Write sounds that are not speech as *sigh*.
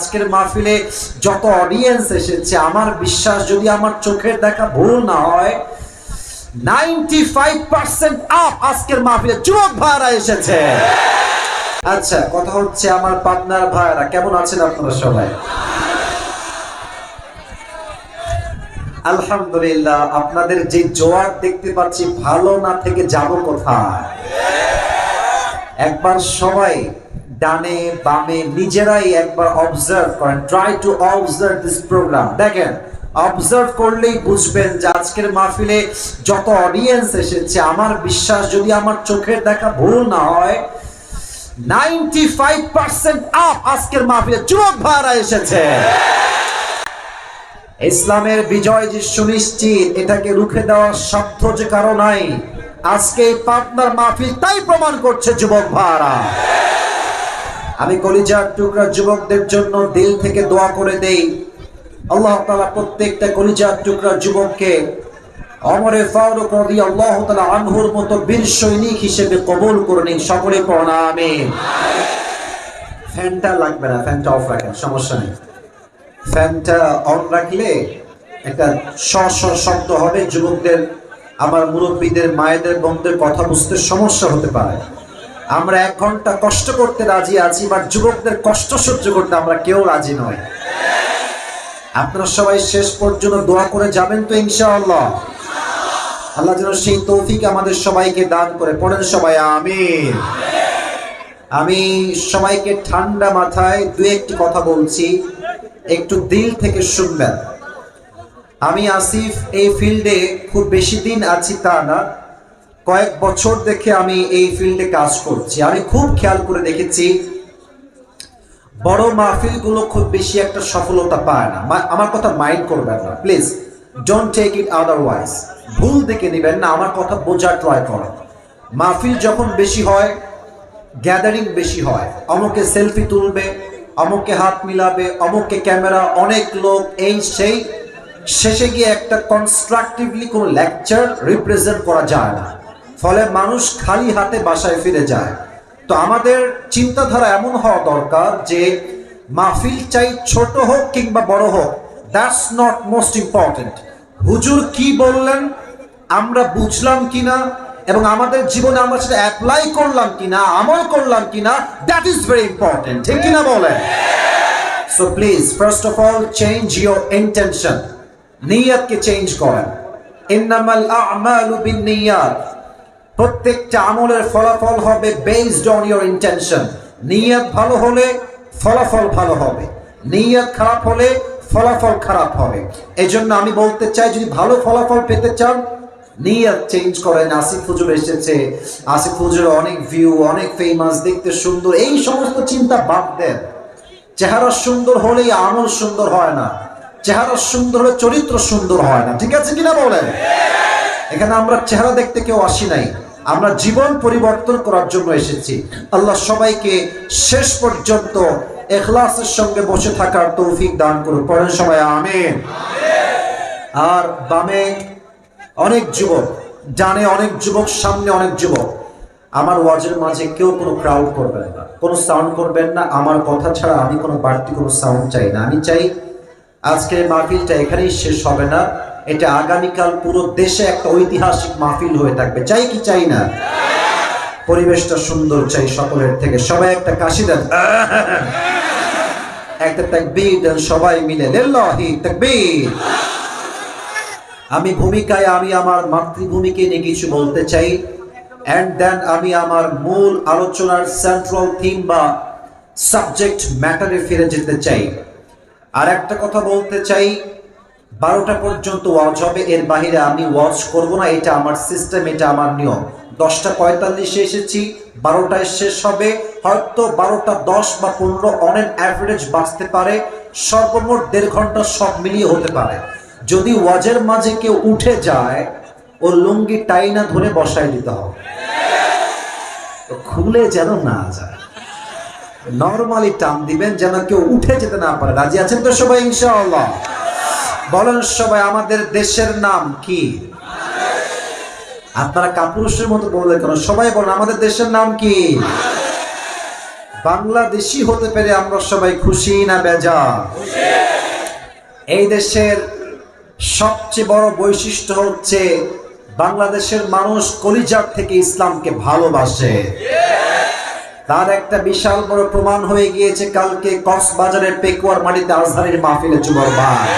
আজকের মাহফিলে যত অডিয়েন্স এসেছে, আমার বিশ্বাস যদি আমার চোখের দেখা ভুল না হয় নাইনটি ফাইভ পার্সেন্ট আপ আজকের মাহফিলে যুবক ভাইরা এসেছে। আচ্ছা কথা হচ্ছে আমার ভাইরা কেমন আছেন আপনারা সবাই? আলহামদুলিল্লাহ, আপনাদের যে জোয়ার দেখতে পাচ্ছি, ভালো না থেকে যাব কোথায়? একবার সবাই ডানে, বামে নিজেরাই একবার অবজার্ভ করেন। Try to observe this program দেখেন অবজার্ভ করলেই বুঝবেন যে আজকের মাহফিলে যত অডিয়েন্স এসেছে, আমার বিশ্বাস যদি আমার চোখের দেখা ভুল না হয় নাইনটি ফাইভ পার্সেন্ট আপ আজকের মাহফিলে যুবক ভাড়া এসেছে। ইসলামের বিজয় যে সুনিশ্চিত, এটাকে রুখে দেওয়ার সাধ্য যে কারও নাই, আজকে এই পাবনার মাহফিল তাই প্রমাণ করছে যুবক ভাইরা। আমি কলিজার টুকরা যুবকদের জন্য দিল থেকে দোয়া করে দেই। আল্লাহ তালা প্রত্যেকটা কলিজার টুকরা যুবককে অমরে ফারুক রাদিয়াল্লাহু তাআলা আনহুর মতো বীর সৈনিক হিসেবে কবুল করে নিন। সকলে পড়া আমিন। ফ্যানটা লাগবে না, ফ্যানটা অফ রাখেন, সমস্যা নেই। ফ্যানটা অন রাখলে একটা স শব্দ হবে, যুবকদের, আমার মুরব্বীদের, মায়েদের, বোনদের কথা বুঝতে সমস্যা হতে পারে। আমরা এক ঘণ্টা কষ্ট করতে রাজি আছি বা যুবকদের কষ্ট সহ্য করতে আমরা কেউ রাজি নয় আপনারা সবাই শেষ পর্যন্ত দোয়া করে যাবেন তো ইনশাআল্লাহ। আল্লাহ যেন সেই তৌফিক আমাদের সবাইকে দান করে। পড়েন সবাই, আমিন। আমি সবাইকে ঠান্ডা মাথায় দু একটি কথা বলছি, একটু দিল থেকে শুনবেন। আমি আসিফ এই ফিল্ডে খুব বেশি দিন আছি তা না কয়েক বছর দেখে আমি এই ফিল্ডে কাজ করছি। আমি খুব খেয়াল করে দেখেছি, বড় মাহফিলগুলো খুব বেশি একটা সফলতা পায় না। আমার কথা মাইন্ড করবেন না, please don't take it otherwise ভুল দেখে নেবেন না, আমার কথা বোঝার ট্রাই করেন। মাহফিল যখন বেশি হয় গ্যাদারিং বেশি হয়, অমুকে সেলফি তুলবে, অমুকে হাত মিলাবে অমুকে ক্যামেরা অনেক লোক এই সেই শেষে গিয়ে একটা কনস্ট্রাকটিভলি কোনো লেকচার রিপ্রেজেন্ট করা যায় না। ফলে মানুষ খালি হাতে বাসায় ফিরে যায়। তো আমাদের চিন্তাধারা এমন হওয়া দরকার যে মাহফিল চাই ছোট হোক কিংবা বড় হোক দ্যাটস নট মোস্ট ইম্পর্টেন্ট হুজুর কি বললেন, আমরা বুঝলাম কিনা, এবং আমাদের জীবনে আমরা সেটা অ্যাপ্লাই করলাম কিনা, আমল করলাম কিনা দ্যাট ইজ ভেরি ইম্পর্টেন্ট ঠিক কিনা বলেন? So please first of all change your intention নিয়তকে change করেন। ইন্নামাল আমালু বিন্নিয়াত প্রত্যেকটা আমলের ফলাফল হবে বেসড অন ইয়োর ইন্টেনশন নিয়ত ভালো হলে ফলাফল ভালো হবে। নিয়ত খারাপ হলে ফলাফল খারাপ হবে। এজন্য আমি বলতে চাই, যদি ভালো ফলাফল পেতে চান, নিয়ত চেঞ্জ করেন। আসিফ হুজুর এসেছে। আসিফ হুজুর অনেক ভিউ অনেক ফেমাস দেখতে সুন্দর। এই সমস্ত চিন্তা বাদ দেন। চেহারা সুন্দর হলেই আমল সুন্দর হয় না। চেহারা সুন্দর হলে চরিত্র সুন্দর হয় না। ঠিক আছে কিনা বলেন? এখানে আমরা চেহারা দেখতে কেউ আসি নাই। আমরা জীবন পরিবর্তন করার জন্য এসেছি। আল্লাহ সবাইকে শেষ পর্যন্ত এখলাসের সঙ্গে বসে থাকার তৌফিক দান করুন। পরের সময় আমিন। আর বামে অনেক যুবক, ডানে অনেক যুবক, সামনে অনেক যুবক। আমার ওয়াজের মাঝে কেউ কোনো ক্রাউড করবেন না। কোনো সাউন্ড করবেন না। আমার কথা ছাড়া আমি কোনো বাড়তি কোনো সাউন্ড চাই না। আমি চাই আজকের মাহফিলটা এখানেই শেষ হবে না। এটা আগামীকাল পুরো দেশে একটা ঐতিহাসিক মাহফিল হয়ে থাকবে। চাই কি চাই না? পরিবেশটা সুন্দর চাই সকলের থেকে। সবাই একটা কাশি দেন। *laughs* একটা তাকবীর দেন সবাই মিলে। তাকবীর। আমি ভূমিকায় আমি আমার মাতৃভূমিকে নিয়ে কিছু বলতে চাই। অ্যান্ড দেন আমি আমার মূল আলোচনার সেন্ট্রাল থিম বা সাবজেক্ট ম্যাটারে ফিরে যেতে চাই। আর একটা কথা বলতে চাই বারোটা পর্যন্ত ওয়াচ হবে, এর বাহিরে আমি ওয়াচ করব না, এটা আমার সিস্টেম এটা আমার নিয়ম। দশটা পঁয়তাল্লিশে এসেছি, বারোটায় শেষ হবে, হয়তো বারোটা দশ বা পনেরো অন এন অ্যাভারেজ বাঁচতে পারে, সর্বমোট দেড় ঘণ্টা সব মিলিয়ে হতে পারে। যদি ওয়াজের মাঝে কেউ উঠে যায়, ও লুঙ্গি টাইনা ধরে বসায় দিতে হবে। খুলে যেন না যায়। নর্মালি টান দিবেন, যেন কেউ উঠে যেতে না পারে। রাজি আছেন তো সবাই, ইনশাআল্লাহ? বলেন সবাই, আমাদের দেশের নাম কি? আপনারা কাপুরুষের মতো বললে কেন? সবাই বলেন, আমাদের দেশের নাম কি? বাংলাদেশি হতে পেরে আমরা সবাই খুশি না বেজা এই দেশের সবচেয়ে বড় বৈশিষ্ট্য হচ্ছে বাংলাদেশের মানুষ কলিজার থেকে ইসলামকে ভালোবাসে। তার একটা বিশাল বড় প্রমাণ হয়ে গিয়েছে কালকে কক্সবাজারের পেকুয়ার মাটিতে আজহারের মাহফিলে যুবর ভাই।